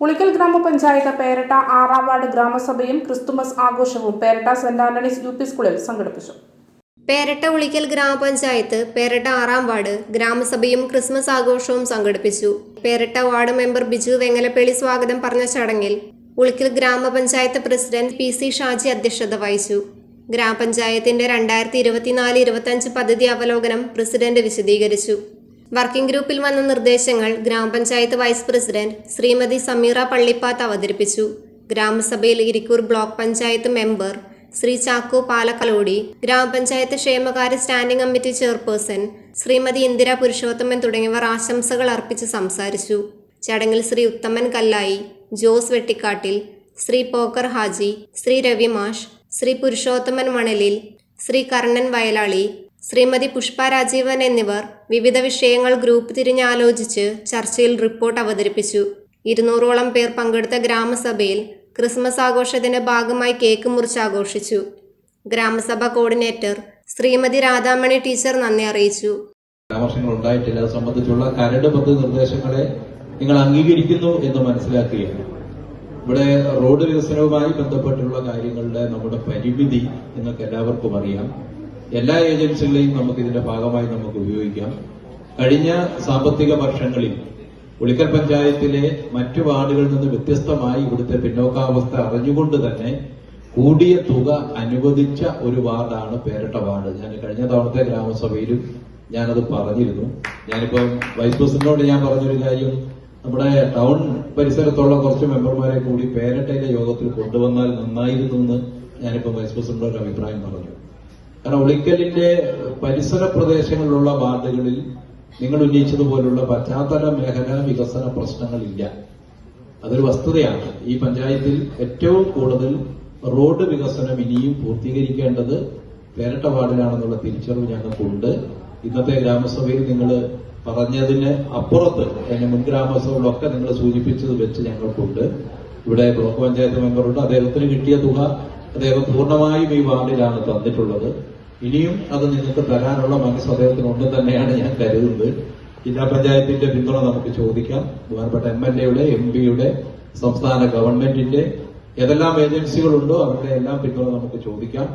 ഉളിക്കൽ ഗ്രാമപഞ്ചായത്ത് പേരട്ട ആറാം വാർഡ് ഗ്രാമസഭയും ക്രിസ്തുമസ് ആഘോഷവും Peratta saint Antony's U P സ്കൂളിൽ സംഘടിപ്പിച്ചു. പേരട്ട ഉളിക്കൽ ഗ്രാമപഞ്ചായത്ത് പേരട്ട ആറാം വാർഡ് ഗ്രാമസഭയും ക്രിസ്മസ് ആഘോഷവും സംഘടിപ്പിച്ചു. പേരട്ട വാർഡ് മെമ്പർ ബിജു വെങ്ങലപ്പള്ളി സ്വാഗതം പറഞ്ഞ ചടങ്ങിൽ ഉളിക്കൽ ഗ്രാമപഞ്ചായത്ത് പ്രസിഡന്റ് പി സി ഷാജി അധ്യക്ഷത വഹിച്ചു. ഗ്രാമപഞ്ചായത്തിന്റെ രണ്ടായിരത്തി ഇരുപത്തിനാല് ഇരുപത്തഞ്ച് പദ്ധതി അവലോകനം പ്രസിഡന്റ് വിശദീകരിച്ചു. വർക്കിംഗ് ഗ്രൂപ്പിൽ വന്ന നിർദ്ദേശങ്ങൾ ഗ്രാമപഞ്ചായത്ത് വൈസ് പ്രസിഡന്റ് ശ്രീമതി സമീറ പള്ളിപ്പാത്ത് അവതരിപ്പിച്ചു. ഗ്രാമസഭയിൽ ഇരിക്കൂർ ബ്ലോക്ക് പഞ്ചായത്ത് മെമ്പർ ശ്രീ ചാക്കോ പാലക്കലോടി ഗ്രാമപഞ്ചായത്ത് ക്ഷേമകാര്യ standing committee chairperson Shrimati Indira Purushothaman തുടങ്ങിയവർ ആശംസകൾ അർപ്പിച്ച് സംസാരിച്ചു. ചടങ്ങിൽ ശ്രീ ഉത്തമൻ കല്ലായി ജോസ് വെട്ടിക്കാട്ടിൽ ശ്രീ പോക്കർ ഹാജി ശ്രീ രവിമാഷ് ശ്രീ പുരുഷോത്തമൻ മണലിൽ ശ്രീ കർണൻ വയലാളി ശ്രീമതി പുഷ്പ രാജീവൻ എന്നിവർ വിവിധ വിഷയങ്ങൾ ഗ്രൂപ്പ് തിരിഞ്ഞാലോചിച്ച് ചർച്ചയിൽ റിപ്പോർട്ട് അവതരിപ്പിച്ചു. ഇരുന്നൂറോളം പേർ പങ്കെടുത്ത ഗ്രാമസഭയിൽ ക്രിസ്മസ് ആഘോഷത്തിന്റെ ഭാഗമായി കേക്ക് മുറിച്ച് ആഘോഷിച്ചു ഗ്രാമസഭ കോർഡിനേറ്റർ ശ്രീമതി രാധാമണി ടീച്ചർ നന്ദി അറിയിച്ചു. പരാമർശങ്ങൾ ഉണ്ടായിട്ടില്ല. അത് സംബന്ധിച്ചുള്ള കരട് പദ്ധതി നിർദ്ദേശങ്ങളെ നിങ്ങൾ അംഗീകരിക്കുന്നു എന്ന് മനസ്സിലാക്കുകയാണ്. ഇവിടെ റോഡ് വികസനവുമായി ബന്ധപ്പെട്ടുള്ള കാര്യങ്ങളുടെ നമ്മുടെ പരിമിതി എന്നൊക്കെ എല്ലാവർക്കും അറിയാം. എല്ലാ ഏജൻസികളെയും നമുക്ക് ഇതിന്റെ ഭാഗമായി നമുക്ക് ഉപയോഗിക്കാം. കഴിഞ്ഞ സാമ്പത്തിക വർഷങ്ങളിൽ ഉളിക്കൽ പഞ്ചായത്തിലെ മറ്റു വാർഡുകളിൽ നിന്ന് വ്യത്യസ്തമായി ഇവിടുത്തെ പിന്നോക്കാവസ്ഥ അറിഞ്ഞുകൊണ്ട് തന്നെ കൂടിയ തുക അനുവദിച്ച ഒരു വാർഡാണ് പേരട്ട വാർഡ്. ഞാൻ കഴിഞ്ഞ തവണത്തെ ഗ്രാമസഭയിലും ഞാനത് പറഞ്ഞിരുന്നു. ഞാനിപ്പം വൈസ് പ്രസിഡന്റിനോട് ഞാൻ പറഞ്ഞൊരു കാര്യം. നമ്മുടെ ടൗൺ പരിസരത്തുള്ള കുറച്ച് മെമ്പർമാരെ കൂടി പേരട്ടയിലെ യോഗത്തിൽ കൊണ്ടുവന്നാൽ നന്നായിരുന്നു എന്ന് ഞാനിപ്പോ വൈസ് പ്രസിഡന്റിന്റെ അഭിപ്രായം പറഞ്ഞു. കാരണം ഒളിക്കലിന്റെ പരിസര പ്രദേശങ്ങളിലുള്ള വാർഡുകളിൽ നിങ്ങൾ ഉന്നയിച്ചതുപോലുള്ള പശ്ചാത്തല മേഖലാ വികസന പ്രശ്നങ്ങളില്ല. അതൊരു വസ്തുതയാണ്. ഈ പഞ്ചായത്തിൽ ഏറ്റവും കൂടുതൽ റോഡ് വികസനം ഇനിയും പൂർത്തീകരിക്കേണ്ടത് പേരട്ട വാർഡിലാണെന്നുള്ള തിരിച്ചറിവ് ഞങ്ങൾക്കുണ്ട്. ഇന്നത്തെ ഗ്രാമസഭയിൽ നിങ്ങൾ പറഞ്ഞതിന് അപ്പുറത്ത് എന്നെ മുൻ ഗ്രാമസഭകളൊക്കെ നിങ്ങൾ സൂചിപ്പിച്ചത് വെച്ച് ഞങ്ങൾക്കുണ്ട്. ഇവിടെ ബ്ലോക്ക് പഞ്ചായത്ത് മെമ്പറുണ്ട്. അദ്ദേഹത്തിന് കിട്ടിയ തുക അദ്ദേഹം പൂർണമായും ഈ വാർഡിലാണ് തന്നിട്ടുള്ളത്. ഇനിയും അത് നിങ്ങൾക്ക് തരാനുള്ള മനസ്സ് അദ്ദേഹത്തിനുണ്ട് തന്നെയാണ് ഞാൻ കരുതുന്നത്. ജില്ലാ പഞ്ചായത്തിന്റെ പിന്തുണ നമുക്ക് ചോദിക്കാം. ബഹുമാനപ്പെട്ട എം എൽ എയുടെ എം പിയുടെ സംസ്ഥാന ഗവൺമെന്റിന്റെ ഏതെല്ലാം ഏജൻസികളുണ്ടോ അവരുടെ എല്ലാം പിന്തുണ നമുക്ക് ചോദിക്കാം.